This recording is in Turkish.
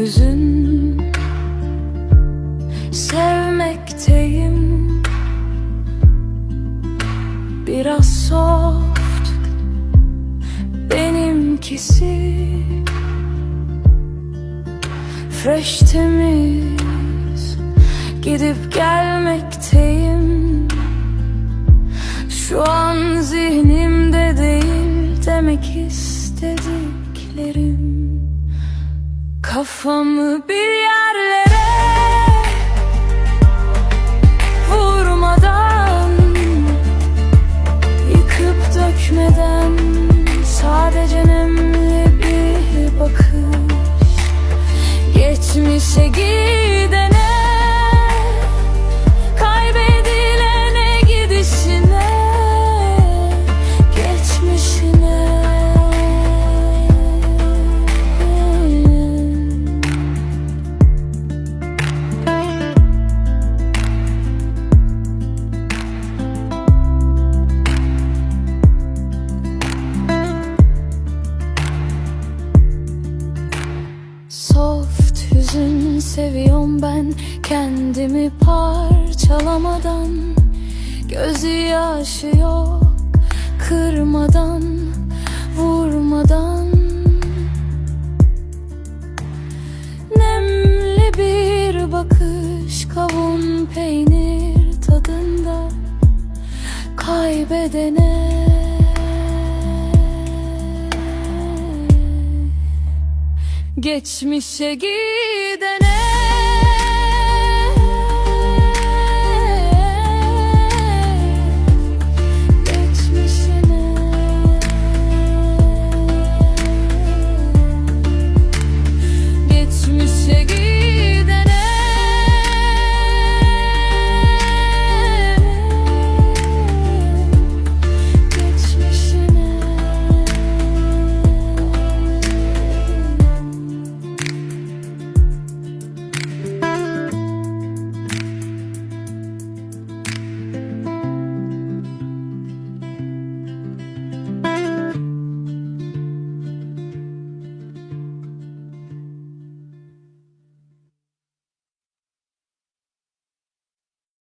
hüzün. Sevmekteyim. Biraz soft. Benimkisi. Fresh temiz. Gidip gelmekteyim. Şu an zihnimde değil Demek istediklerim Kafamı bir yerlere Vurmadan Yıkıp dökmeden Sadece nemli bir bakış. Geçmişe gidene seviyorum ben. Kendimi parçalamadan Gözü yaşı yok. Kırmadan Vurmadan. Nemli bir bakış Kavun peynir tadında. Kaybedene Geçmişe gidene